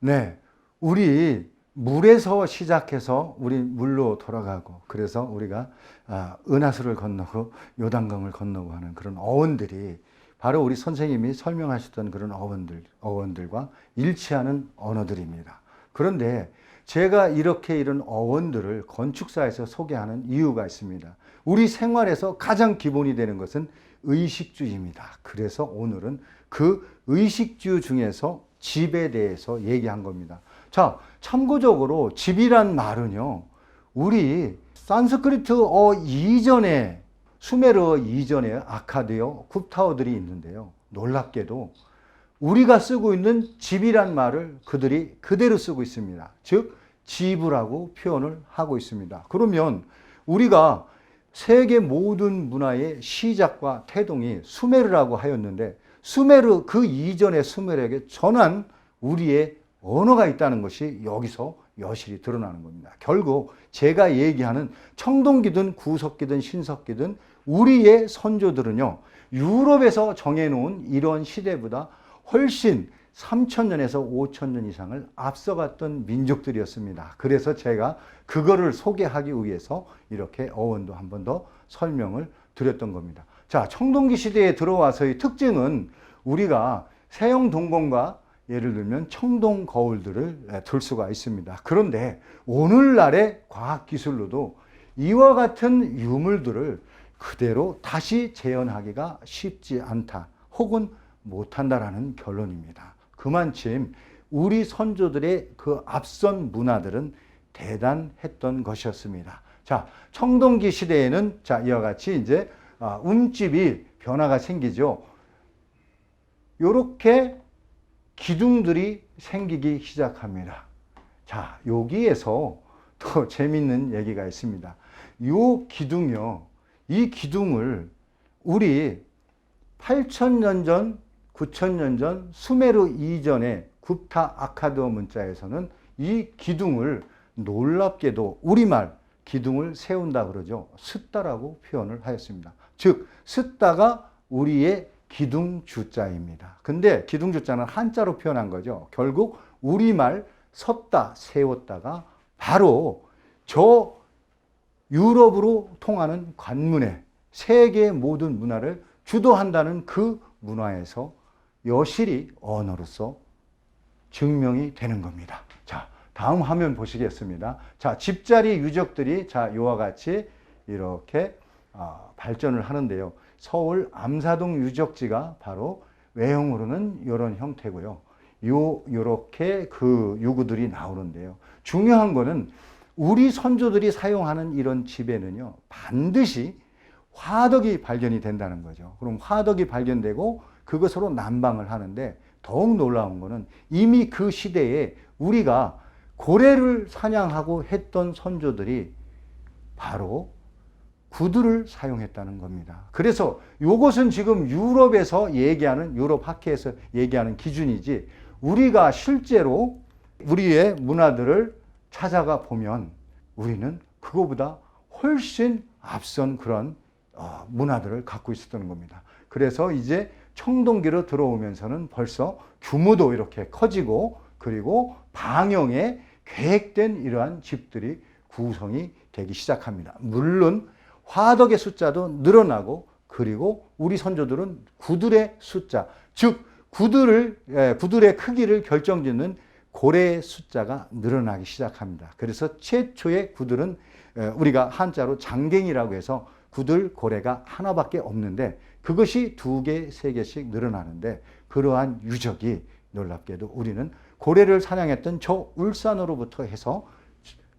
네. 우리 물에서 시작해서 우리 물로 돌아가고 그래서 우리가 아, 은하수를 건너고 요단강을 건너고 하는 그런 어원들이 바로 우리 선생님이 설명하셨던 그런 어원들, 어원들과 일치하는 언어들입니다. 그런데 제가 이렇게 이런 어원들을 건축사에서 소개하는 이유가 있습니다. 우리 생활에서 가장 기본이 되는 것은 의식주의입니다. 그래서 오늘은 그 의식주 중에서 집에 대해서 얘기한 겁니다. 자, 참고적으로 집이란 말은요, 우리 산스크리트어 이전에 수메르어 이전에 아카드어, 굽타어들이 있는데요. 놀랍게도 우리가 쓰고 있는 집이란 말을 그들이 그대로 쓰고 있습니다. 즉 지브라고 표현을 하고 있습니다. 그러면 우리가 세계 모든 문화의 시작과 태동이 수메르라고 하였는데 수메르 그 이전의 수메르에게 전한 우리의 언어가 있다는 것이 여기서 여실히 드러나는 겁니다. 결국 제가 얘기하는 청동기든 구석기든 신석기든 우리의 선조들은요, 유럽에서 정해놓은 이런 시대보다 훨씬 3천년에서 5천년 이상을 앞서갔던 민족들이었습니다. 그래서 제가 그거를 소개하기 위해서 이렇게 어원도 한 번 더 설명을 드렸던 겁니다. 자, 청동기 시대에 들어와서의 특징은 우리가 세형 동공과 예를 들면 청동 거울들을 들 수가 있습니다. 그런데 오늘날의 과학 기술로도 이와 같은 유물들을 그대로 다시 재현하기가 쉽지 않다. 혹은 못한다라는 결론입니다. 그만큼 우리 선조들의 그 앞선 문화들은 대단했던 것이었습니다. 자, 청동기 시대에는 자, 이와 같이 이제 아, 움집이 변화가 생기죠. 요렇게 기둥들이 생기기 시작합니다. 자, 여기에서 더 재밌는 얘기가 있습니다. 요 기둥이요. 이 기둥을 우리 8천년 전, 9천년 전 수메르 이전의 굽타 아카드어 문자에서는 이 기둥을 놀랍게도 우리말 기둥을 세운다 그러죠. 숫다라고 표현을 하였습니다. 즉, 숫다가 우리의 기둥 주자입니다. 근데 기둥 주자는 한자로 표현한 거죠. 결국 우리말 섰다, 세웠다가 바로 저 유럽으로 통하는 관문에 세계 모든 문화를 주도한다는 그 문화에서 여실히 언어로서 증명이 되는 겁니다. 자, 다음 화면 보시겠습니다. 자, 집자리 유적들이 자, 요와 같이 이렇게 아, 발전을 하는데요. 서울 암사동 유적지가 바로 외형으로는 이런 형태고요. 요, 요렇게 그 요구들이 나오는데요. 중요한 거는 우리 선조들이 사용하는 이런 집에는요, 반드시 화덕이 발견이 된다는 거죠. 그럼 화덕이 발견되고 그것으로 난방을 하는데 더욱 놀라운 거는 이미 그 시대에 우리가 고래를 사냥하고 했던 선조들이 바로 구두를 사용했다는 겁니다. 그래서 이것은 지금 유럽에서 얘기하는 유럽 학회에서 얘기하는 기준이지 우리가 실제로 우리의 문화들을 찾아가 보면 우리는 그거보다 훨씬 앞선 그런 어, 문화들을 갖고 있었던 겁니다. 그래서 이제 청동기로 들어오면서는 벌써 규모도 이렇게 커지고 그리고 방형에 계획된 이러한 집들이 구성이 되기 시작합니다. 물론 화덕의 숫자도 늘어나고 그리고 우리 선조들은 구들의 숫자, 즉 구들을 예, 구들의 크기를 결정짓는 고래의 숫자가 늘어나기 시작합니다. 그래서 최초의 구들은 예, 우리가 한자로 장갱이라고 해서 구들 고래가 하나밖에 없는데 그것이 두 개, 세 개씩 늘어나는데 그러한 유적이 놀랍게도 우리는 고래를 사냥했던 저 울산으로부터 해서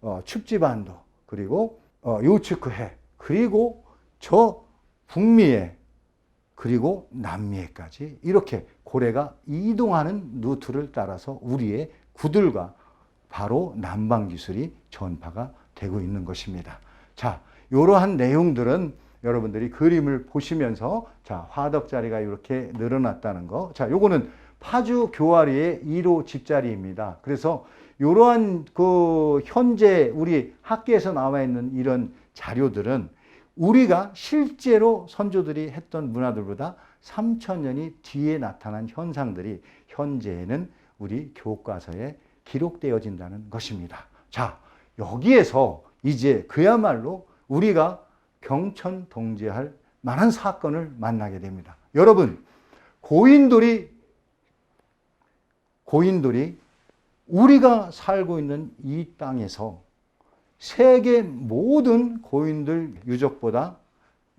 어, 축지반도 그리고 어, 요츠크해 그리고 저 북미에 그리고 남미에까지 이렇게 고래가 이동하는 루트를 따라서 우리의 구들과 바로 난방 기술이 전파가 되고 있는 것입니다. 자, 이러한 내용들은 여러분들이 그림을 보시면서 자, 화덕 자리가 이렇게 늘어났다는 거. 자, 요거는 파주 교활이의 1호 집자리입니다. 그래서 이러한 그 현재 우리 학계에서 나와 있는 이런 자료들은 우리가 실제로 선조들이 했던 문화들보다 3천년이 뒤에 나타난 현상들이 현재에는 우리 교과서에 기록되어진다는 것입니다. 자, 여기에서 이제 그야말로 우리가 경천 동지할 만한 사건을 만나게 됩니다. 여러분, 고인돌이 고인돌이 우리가 살고 있는 이 땅에서 세계 모든 고인들 유적보다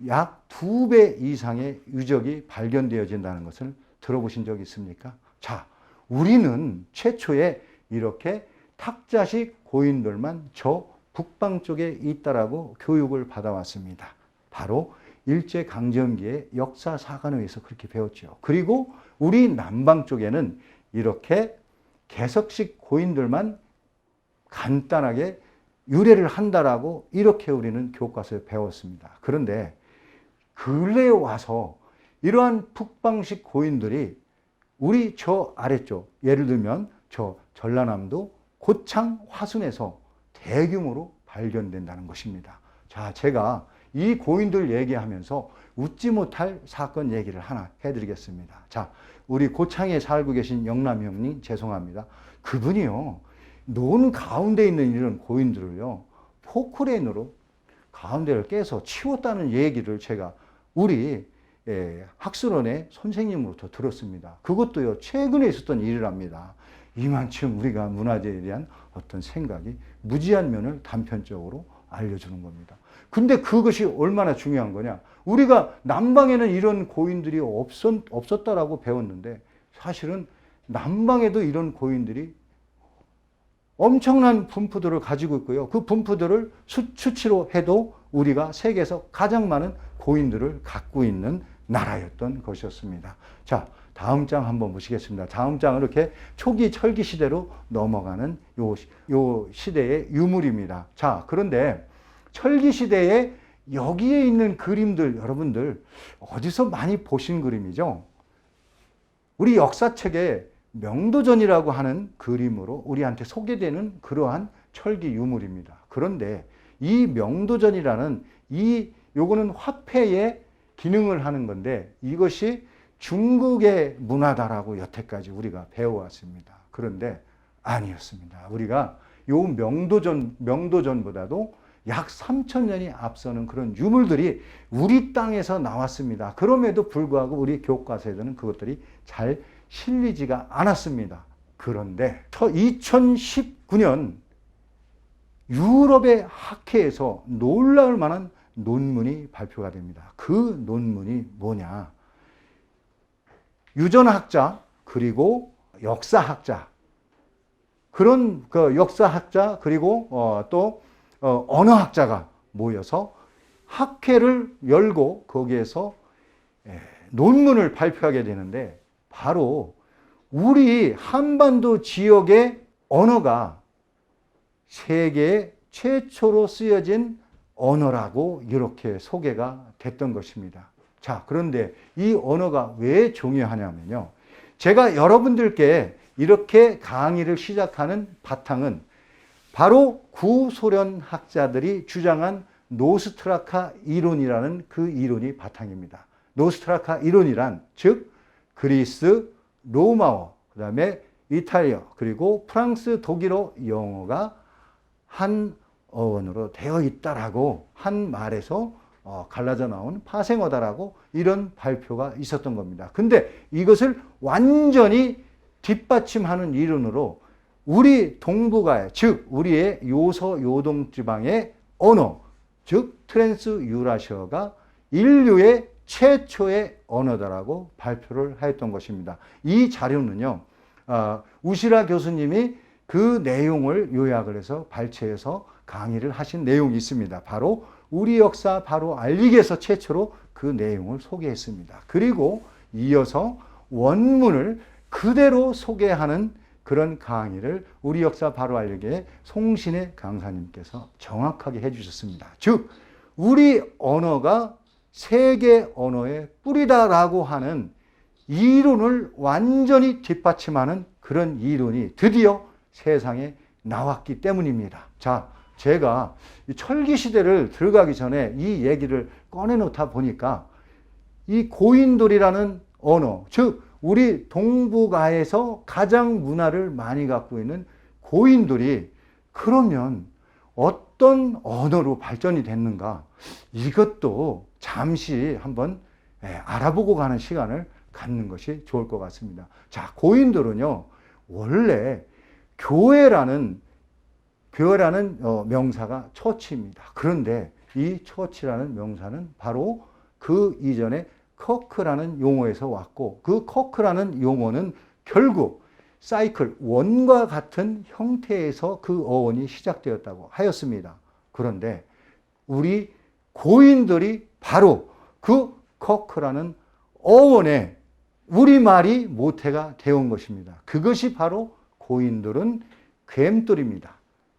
약 두 배 이상의 유적이 발견되어진다는 것을 들어보신 적 있습니까? 자, 우리는 최초에 이렇게 탁자식 고인돌만 저 북방 쪽에 있다라고 교육을 받아왔습니다. 바로 일제 강점기의 역사 사관에 의해서 그렇게 배웠죠. 그리고 우리 남방 쪽에는 이렇게 개석식 고인들만 간단하게 유래를 한다라고 이렇게 우리는 교과서에 배웠습니다. 그런데 근래에 와서 이러한 북방식 고인들이 우리 저 아래쪽 예를 들면 저 전라남도 고창 화순에서 대규모로 발견된다는 것입니다. 자, 제가 이 고인들 얘기하면서 웃지 못할 사건 얘기를 하나 해드리겠습니다. 자, 우리 고창에 살고 계신 영남 형님 죄송합니다. 그분이요 논 가운데 있는 이런 고인들을요 포크레인으로 가운데를 깨서 치웠다는 얘기를 제가 우리 예, 학술원의 선생님으로부터 들었습니다. 그것도요 최근에 있었던 일이랍니다. 이만큼 우리가 문화재에 대한 어떤 생각이 무지한 면을 단편적으로 알려주는 겁니다. 근데 그것이 얼마나 중요한 거냐? 우리가 남방에는 이런 고인들이 없었, 없었다라고 배웠는데 사실은 남방에도 이런 고인들이 엄청난 분포들을 가지고 있고요. 그 분포들을 수치로 해도 우리가 세계에서 가장 많은 고인들을 갖고 있는 나라였던 것이었습니다. 자, 다음 장 한번 보시겠습니다. 다음 장은 이렇게 초기 철기 시대로 넘어가는 요, 요 시대의 유물입니다. 자, 그런데 철기 시대에 여기에 있는 그림들 여러분들 어디서 많이 보신 그림이죠? 우리 역사책에 명도전이라고 하는 그림으로 우리한테 소개되는 그러한 철기 유물입니다. 그런데 이 명도전이라는 이 요거는 화폐의 기능을 하는 건데 이것이 중국의 문화다라고 여태까지 우리가 배워왔습니다. 그런데 아니었습니다. 우리가 요 명도전 명도전보다도 약 3천 년이 앞서는 그런 유물들이 우리 땅에서 나왔습니다. 그럼에도 불구하고 우리 교과서에는 그것들이 잘 실리지가 않았습니다. 그런데 2019년 유럽의 학회에서 놀라울 만한 논문이 발표가 됩니다. 그 논문이 뭐냐? 유전학자 그리고 역사학자 그런 그 역사학자 그리고 어, 또 어, 언어학자가 모여서 학회를 열고 거기에서 예, 논문을 발표하게 되는데 바로 우리 한반도 지역의 언어가 세계 최초로 쓰여진 언어라고 이렇게 소개가 됐던 것입니다. 자, 그런데 이 언어가 왜 중요하냐면요. 제가 여러분들께 이렇게 강의를 시작하는 바탕은 바로 구소련 학자들이 주장한 노스트라카 이론이라는 그 이론이 바탕입니다. 노스트라카 이론이란 즉 그리스, 로마어, 그 다음에 이탈리아, 그리고 프랑스, 독일어, 영어가 한 어원으로 되어 있다라고 한 말에서 어, 갈라져 나온 파생어다라고 이런 발표가 있었던 겁니다. 근데 이것을 완전히 뒷받침하는 이론으로 우리 동북아의 즉 우리의 요서 요동 지방의 언어 즉 트랜스 유라시아가 인류의 최초의 언어다라고 발표를 하였던 것입니다. 이 자료는요 어, 우시라 교수님이 그 내용을 요약을 해서 발췌해서 강의를 하신 내용이 있습니다. 바로 우리 역사 바로 알리기에서 최초로 그 내용을 소개했습니다. 그리고 이어서 원문을 그대로 소개하는 그런 강의를 우리 역사 바로 알리기의 송신의 강사님께서 정확하게 해주셨습니다. 즉, 우리 언어가 세계 언어의 뿌리다라고 하는 이론을 완전히 뒷받침하는 그런 이론이 드디어 세상에 나왔기 때문입니다. 자, 제가 철기 시대를 들어가기 전에 이 얘기를 꺼내놓다 보니까 이 고인돌이라는 언어, 즉 우리 동북아에서 가장 문화를 많이 갖고 있는 고인들이 그러면 어떤 언어로 발전이 됐는가 이것도 잠시 한번 예, 알아보고 가는 시간을 갖는 것이 좋을 것 같습니다. 자, 고인들은요, 원래 교회라는, 교회라는 어, 명사가 처치입니다. 그런데 이 처치라는 명사는 바로 그 이전에 커크라는 용어에서 왔고, 그 커크라는 용어는 결국 사이클, 원과 같은 형태에서 그 어원이 시작되었다고 하였습니다. 그런데 우리 고인들이 바로 그 커크라는 어원의 우리말이 모태가 되온 것입니다. 그것이 바로 고인들은 괸돌입니다.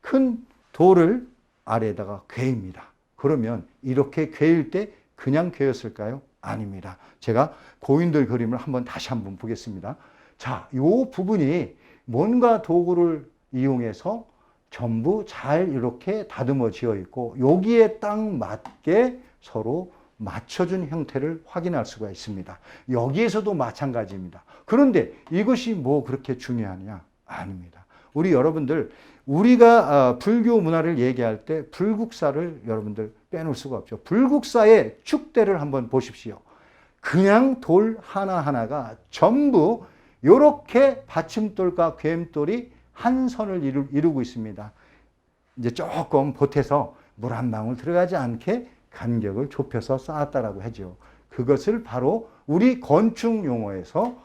큰 돌을 아래에다가 괴입니다. 그러면 이렇게 괴일 때 그냥 괴였을까요? 아닙니다. 제가 고인들 그림을 한번 다시 한번 보겠습니다. 자, 요 부분이 뭔가 도구를 이용해서 전부 잘 이렇게 다듬어 지어 있고 여기에 딱 맞게 서로 맞춰준 형태를 확인할 수가 있습니다. 여기에서도 마찬가지입니다. 그런데 이것이 뭐 그렇게 중요하냐? 아닙니다. 우리 여러분들 우리가 아, 불교 문화를 얘기할 때 불국사를 여러분들 빼놓을 수가 없죠. 불국사의 축대를 한번 보십시오. 그냥 돌 하나하나가 전부 이렇게 받침돌과 괸돌이 한 선을 이루, 이루고 있습니다. 이제 조금 보태서 물 한 방울 들어가지 않게 간격을 좁혀서 쌓았다라고 하죠. 그것을 바로 우리 건축 용어에서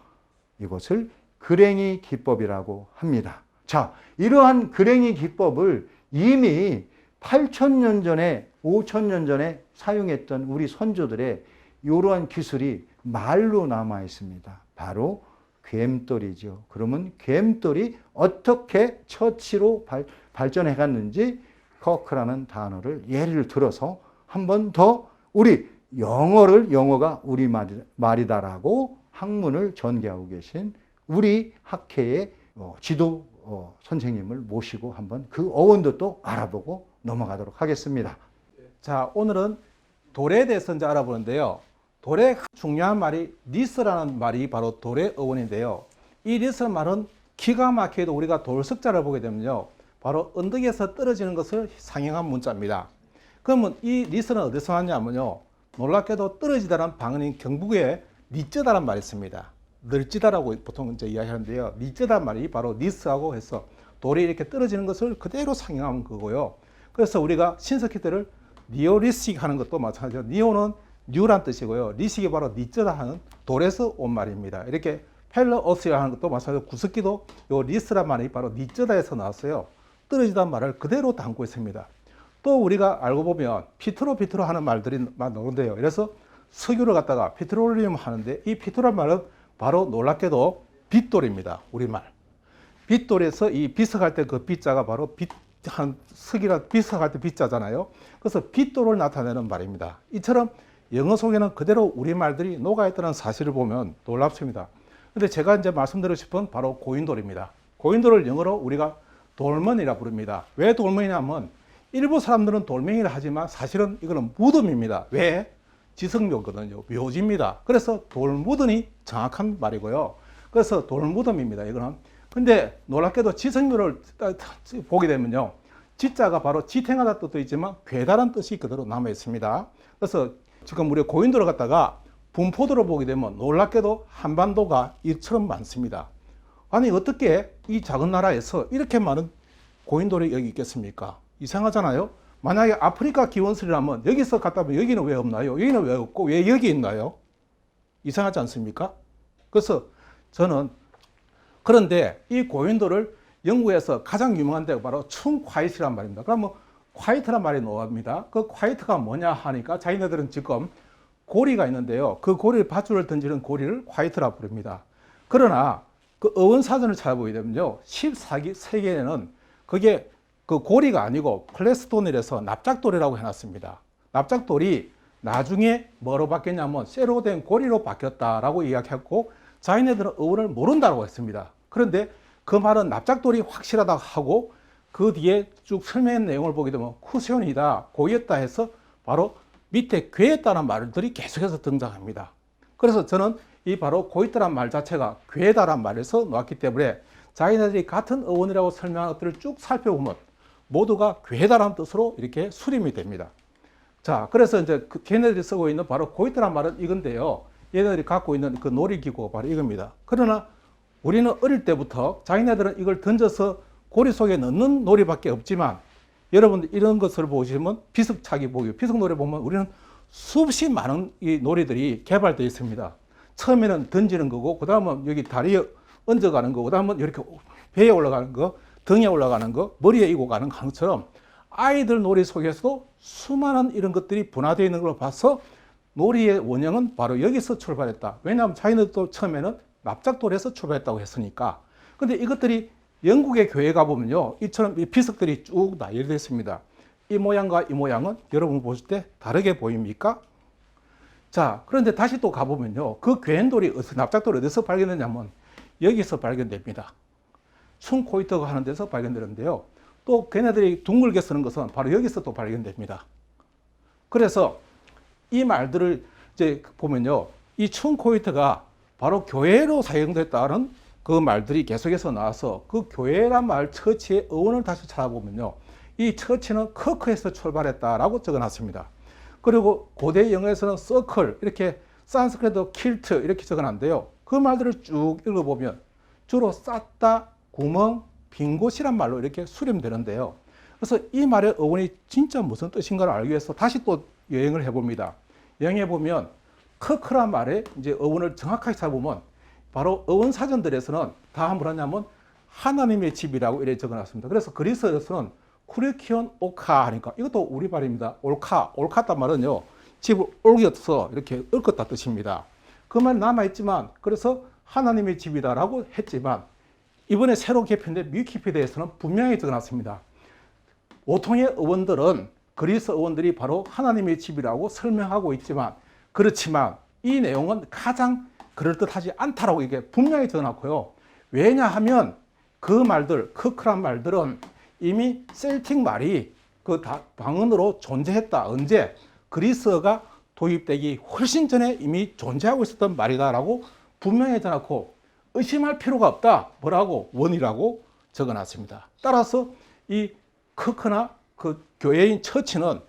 이것을 그랭이 기법이라고 합니다. 자, 이러한 그랭이 기법을 이미 8천년 전에, 5천년 전에 사용했던 우리 선조들의 이러한 기술이 말로 남아 있습니다. 바로 괸돌이죠. 그러면 괸돌이 어떻게 처치로 발, 발전해 갔는지 커크라는 단어를 예를 들어서 한 번 더 우리 영어를 영어가 우리 말이다라고 학문을 전개하고 계신 우리 학회의 어, 지도 어, 선생님을 모시고 한번 그 어원도 또 알아보고 넘어가도록 하겠습니다. 자, 오늘은 돌에 대해서 이제 알아보는데요. 돌의 중요한 말이 리스라는 말이 바로 돌의 어원인데요. 이 리스라는 말은 기가 막히게도 우리가 돌석자를 보게 되면요. 바로 언덕에서 떨어지는 것을 상행한 문자입니다. 그러면 이 리스는 어디서 왔냐면요. 놀랍게도 떨어지다라는 방언인 경북에 니쩌다라는 말이 있습니다. 널찌다라고 보통 이제 이야기하는데요. 니쩌다 말이 바로 리스하고 해서 돌이 이렇게 떨어지는 것을 그대로 상영한 거고요. 그래서 우리가 신석기들을 니오리식 하는 것도 마찬가지죠. 니오는 뉴란 뜻이고요. 리식이 바로 니쩌다 하는 돌에서 온 말입니다. 이렇게 펠러오스라 하는 것도 마찬가지로 구석기도 요 리스란 말이 바로 니쩌다에서 나왔어요. 떨어지다는 말을 그대로 담고 있습니다. 또 우리가 알고 보면 피트로 피트로 하는 말들이 나오는데요. 그래서 석유를 갖다가 피트롤리움 하는데 이 피트란 말은 바로 놀랍게도 빗돌입니다. 우리말. 빗돌에서 이 비석할 때 그 빗자가 바로 빛, 한, 석이라 비석할 때 빗자잖아요. 그래서 빗돌을 나타내는 말입니다. 이처럼 영어 속에는 그대로 우리말들이 녹아있다는 사실을 보면 놀랍습니다. 근데 제가 이제 말씀드리고 싶은 바로 고인돌입니다. 고인돌을 영어로 우리가 돌먼이라 부릅니다. 왜 돌먼이냐면 일부 사람들은 돌멩이라 하지만 사실은 이거는 무덤입니다. 왜? 지성묘거든요. 묘지입니다. 그래서 돌무덤이 정확한 말이고요. 그래서 돌무덤입니다. 이거는. 근데 놀랍게도 지성묘를 보게 되면요. 지자가 바로 지탱하다 뜻도 있지만 괴다란 뜻이 그대로 남아 있습니다. 그래서 지금 우리 고인돌을 갖다가 분포도로 보게 되면 놀랍게도 한반도가 이처럼 많습니다. 아니 어떻게 이 작은 나라에서 이렇게 많은 고인돌이 여기 있겠습니까? 이상하잖아요. 만약에 아프리카 기원설이라면 여기서 갔다 면 여기는 왜 없나요? 여기는 왜 없고 왜 여기 있나요? 이상하지 않습니까? 그래서 저는 그런데 이 고인돌을 영국에서 가장 유명한 데가 바로 춘콰이트란 말입니다. 그러면 콰이트란 말이 나옵니다. 그 콰이트가 뭐냐 하니까 자기네들은 지금 고리가 있는데요. 그 고리를 밧줄을 던지는 고리를 콰이트라 부릅니다. 그러나 그 어원 사전을 찾아보게 되면요. 14기 세계에는 그게 그 고리가 아니고 플레스톤이라서 납작돌이라고 해놨습니다. 납작돌이 나중에 뭐로 바뀌었냐면 쇠로 된 고리로 바뀌었다라고 이야기했고 자기네들은 어원을 모른다고 했습니다. 그런데 그 말은 납작돌이 확실하다 하고 그 뒤에 쭉 설명한 내용을 보게 되면 쿠션이다, 고였다 해서 바로 밑에 괴했다는 말들이 계속해서 등장합니다. 그래서 저는 이 바로 고있다란 말 자체가 괴다란 말에서 나왔기 때문에 자기네들이 같은 어원이라고 설명한 것들을 쭉 살펴보면 모두가 괴다라는 뜻으로 이렇게 수렴이 됩니다. 자, 그래서 이제 그 걔네들이 쓰고 있는 바로 고이트란 말은 이건데요. 얘네들이 갖고 있는 그 놀이기구가 바로 이겁니다. 그러나 우리는 어릴 때부터 자기네들은 이걸 던져서 고리 속에 넣는 놀이밖에 없지만 여러분들 이런 것을 보시면 비석차기 보기, 비석 놀이 보면 우리는 수없이 많은 이 놀이들이 개발되어 있습니다. 처음에는 던지는 거고, 그 다음은 여기 다리에 얹어가는 거, 그 다음은 이렇게 배에 올라가는 거, 등에 올라가는 거, 머리에 이고 가는 것처럼 아이들 놀이 속에서도 수많은 이런 것들이 분화되어 있는 걸 봐서 놀이의 원형은 바로 여기서 출발했다. 왜냐하면 자기네도 처음에는 납작돌에서 출발했다고 했으니까. 근데 이것들이 영국의 교회 가보면요. 이처럼 이 비석들이 쭉 나열되어 있습니다. 이 모양과 이 모양은 여러분 보실 때 다르게 보입니까? 자, 그런데 다시 또 가보면요. 그 괴end돌이 어디서, 납작돌이 어디서 발견됐냐면 여기서 발견됩니다. 춘코이터가 하는 데서 발견되는데요. 또 걔네들이 둥글게 쓰는 것은 바로 여기서 또 발견됩니다. 그래서 이 말들을 이제 보면요. 이 춘코이트가 바로 교회로 사용됐다는 그 말들이 계속해서 나와서 그 교회란 말 처치의 어원을 다시 찾아보면요. 이 처치는 커크에서 출발했다라고 적어놨습니다. 그리고 고대 영어에서는 서클 이렇게 산스크리트 킬트 이렇게 적어놨는데요. 그 말들을 쭉 읽어보면 주로 쌓다, 구멍, 빈 곳이란 말로 이렇게 수렴되는데요. 그래서 이 말의 어원이 진짜 무슨 뜻인가를 알기 위해서 다시 또 여행을 해봅니다. 여행해 보면 커크란 말의 이제 어원을 정확하게 찾아보면 바로 어원 사전들에서는 다 뭐라냐면 하나님의 집이라고 이렇게 적어놨습니다. 그래서 그리스어에서는 쿠리키온 오카 하니까 이것도 우리 말입니다. 올카, 올카단 말은요 집을 옮겨서 이렇게 얽었다 뜻입니다. 그 말 남아있지만 그래서 하나님의 집이다라고 했지만 이번에 새로 개편된 위키피디아에서는 분명히 적어놨습니다. 보통의 어원들은 그리스 어원들이 바로 하나님의 집이라고 설명하고 있지만 그렇지만 이 내용은 가장 그럴듯하지 않다라고 이게 분명히 적어놨고요. 왜냐하면 그 말들, 크크란 말들은 이미 셀틱 말이 그 다- 방언으로 존재했다. 언제? 그리스어가 도입되기 훨씬 전에 이미 존재하고 있었던 말이다라고 분명히 적어놨고 의심할 필요가 없다. 뭐라고? 원이라고 적어놨습니다. 따라서 이 크크나 그 교회인 처치는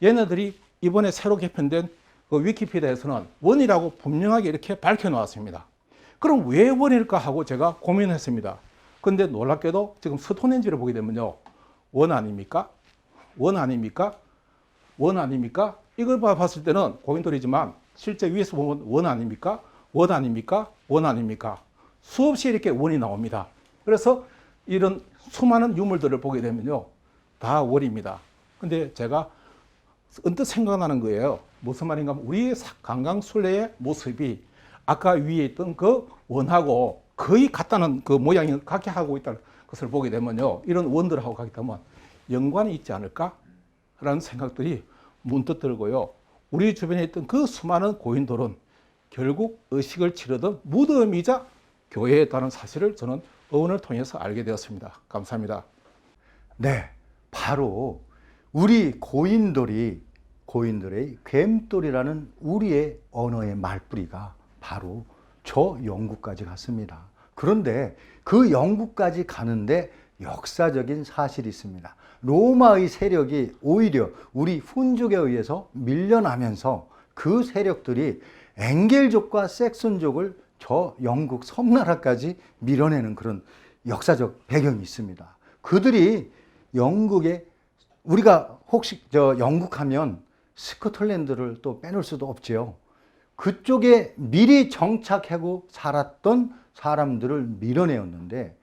얘네들이 이번에 새로 개편된 그 위키피디아에서는 원이라고 분명하게 이렇게 밝혀 놓았습니다. 그럼 왜 원일까 하고 제가 고민했습니다. 근데 놀랍게도 지금 스톤헨지를 보게 되면요. 원 아닙니까? 원 아닙니까? 원 아닙니까? 이걸 봐- 봤을 때는 고인돌이지만 실제 위에서 보면 원 아닙니까? 원 아닙니까? 원 아닙니까? 수없이 이렇게 원이 나옵니다. 그래서 이런 수많은 유물들을 보게 되면요. 다 원입니다. 근데 제가 언뜻 생각나는 거예요. 무슨 말인가 하면 우리의 사- 관광순례의 모습이 아까 위에 있던 그 원하고 거의 같다는 그 모양이 같게 하고 있다는 것을 보게 되면요. 이런 원들하고 가게 되면 연관이 있지 않을까라는 생각들이 문득 들고요. 우리 주변에 있던 그 수많은 고인돌은 결국 의식을 치르던 무덤이자 교회였다는 사실을 저는 어원을 통해서 알게 되었습니다. 감사합니다. 네, 바로 우리 고인돌이 고인들의 괸돌이라는 우리의 언어의 말뿌리가 바로 저 영국까지 갔습니다. 그런데 그 영국까지 가는데 역사적인 사실이 있습니다. 로마의 세력이 오히려 우리 훈족에 의해서 밀려나면서 그 세력들이 엥겔족과 섹슨족을 저 영국 섬나라까지 밀어내는 그런 역사적 배경이 있습니다. 그들이 영국에 우리가 혹시 저 영국 하면 스코틀랜드를 또 빼놓을 수도 없지요. 그쪽에 미리 정착하고 살았던 사람들을 밀어내었는데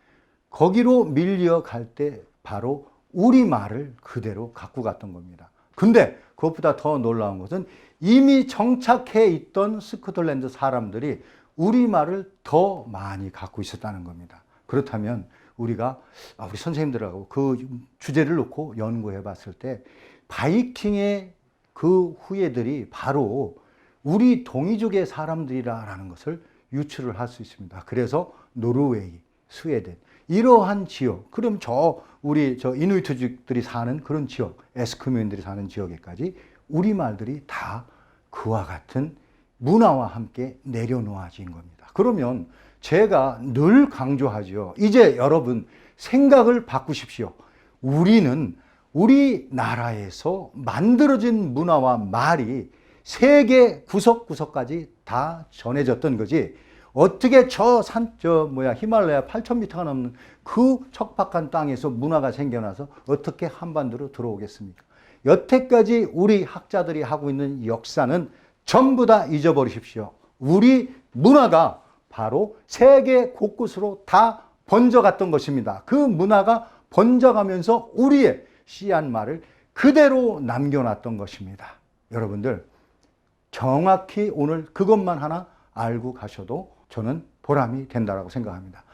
거기로 밀려갈 때 바로 우리말을 그대로 갖고 갔던 겁니다. 근데 그것보다 더 놀라운 것은 이미 정착해 있던 스코틀랜드 사람들이 우리말을 더 많이 갖고 있었다는 겁니다. 그렇다면 우리가 아, 우리 선생님들하고 그 주제를 놓고 연구해 봤을 때 바이킹의 그 후예들이 바로 우리 동이족의 사람들이라는 것을 유추를 할 수 있습니다. 그래서 노르웨이, 스웨덴 이러한 지역, 그럼 저 우리 저 이누이트족들이 사는 그런 지역, 에스크민들이 사는 지역에까지 우리 말들이 다 그와 같은 문화와 함께 내려놓아진 겁니다. 그러면 제가 늘 강조하죠. 이제 여러분 생각을 바꾸십시오. 우리는 우리나라에서 만들어진 문화와 말이 세계 구석구석까지 다 전해졌던 거지. 어떻게 저 산, 저 뭐야, 히말라야 8,000m가 넘는 그 척박한 땅에서 문화가 생겨나서 어떻게 한반도로 들어오겠습니까? 여태까지 우리 학자들이 하고 있는 역사는 전부 다 잊어버리십시오. 우리 문화가 바로 세계 곳곳으로 다 번져갔던 것입니다. 그 문화가 번져가면서 우리의 씨앗말을 그대로 남겨놨던 것입니다. 여러분들, 정확히 오늘 그것만 하나 알고 가셔도 저는 보람이 된다라고 생각합니다.